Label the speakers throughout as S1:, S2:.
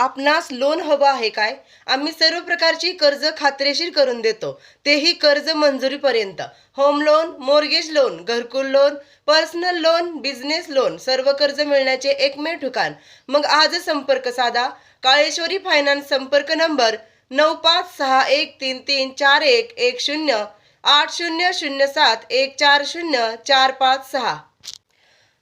S1: आपणास लोन हवं आहे काय? आम्ही सर्व प्रकारची कर्ज खात्रीशीर करून देतो. तेही कर्ज मंजुरीपर्यंत. होम लोन मोर्गेज लोन घरकुल loan personal loan business loan सर्व कर्ज मिळण्याचे एकमेव ठिकाण. मग आज संपर्क साधा. काळेश्वरी फायनान्स संपर्क नंबर नऊ पाच सहा एक तीन तीन चार एक एक शून्य आठ शून्य शून्य सात एक चार शून्य चार पाच सहा.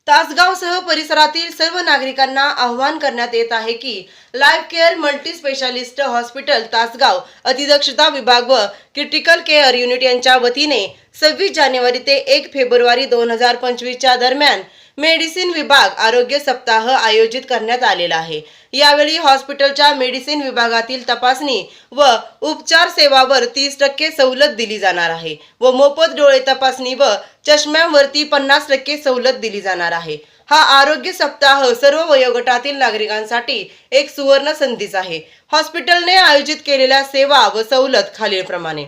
S1: तासगावसह परिसरातील सर्व नागरिकांना आव्हान करण्यात येत आहे की life care multi specialist hospital Tasgaon अतिदक्षता विभाग व क्रिटिकल केअर युनिट यांच्या वतीने सव्वीस जानेवारी ते एक फेब्रुवारी दोन हजार पंचवीसच्या दरम्यान मेडिसिन विभाग आरोग्य सप्ताह आयोजित करण्यात आलेला आहे. यावेळी हॉस्पिटलच्या मेडिसिन विभागातील तपासणी व उपचार सेवावर तीस टक्के सवलत दिली जाणार आहे व मोफत डोळे तपासणी व चष्म्यांवरती पन्नास टक्के सवलत दिली जाणार आहे. हा आरोग्य सप्ताह सर्व वयोगटातील नागरिकांसाठी एक सुवर्ण संधीच आहे. हॉस्पिटलने आयोजित केलेल्या सेवा व सवलत खालीलप्रमाणे.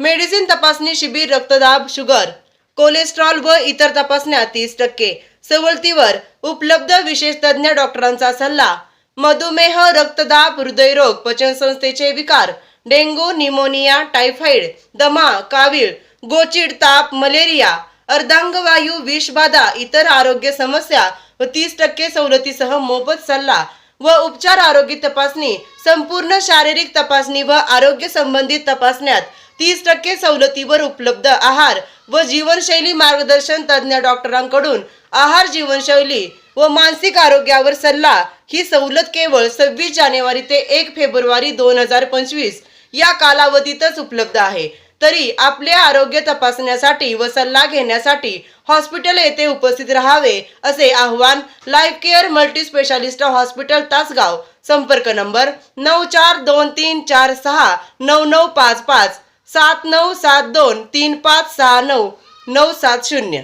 S1: मेडिसिन तपासणी शिबिर रक्तदाब शुगर कोलेस्ट्रॉल व इतर तपासण्या तीस टक्के. सवलतीवर उपलब्ध विशेष तज्ज्ञ डॉक्टरांचा सल्ला. मधुमेह रक्तदाब हृदयरोग पचनसंस्थेचे विकार डेंगू निमोनिया टायफॉइड दमा कावीळ गोचिड ताप मलेरिया अर्धांगवायू विषबाधा इतर आरोग्य समस्या व तीस टक्के सवलतीसह मोफत सल्ला व उपचार आरोग्य तपासणी संपूर्ण शारीरिक तपासणी व आरोग्य संबंधित तपासण्यात तीस टक्के सवलतीवर उपलब्ध आहार व जीवनशैली मार्गदर्शन तज्ज्ञ डॉक्टरांकडून आहार जीवनशैली व मानसिक आरोग्यावर सल्ला ही सवलत केवळ सव्वीस जानेवारी ते एक फेब्रुवारी दोन हजार पंचवीस या कालावधीतच उपलब्ध आहे. तरी आपले आरोग्य तपासण्यासाठी व सल्ला घेण्यासाठी हॉस्पिटल येथे उपस्थित राहावे असे आव्हान life care multi specialist hospital Tasgaon. संपर्क नंबर नऊ चार दोन तीन चार सहा नऊ नऊ पाच पाच सात नऊ सात दोन तीन पाच सहा नऊ नऊ सात शून्य.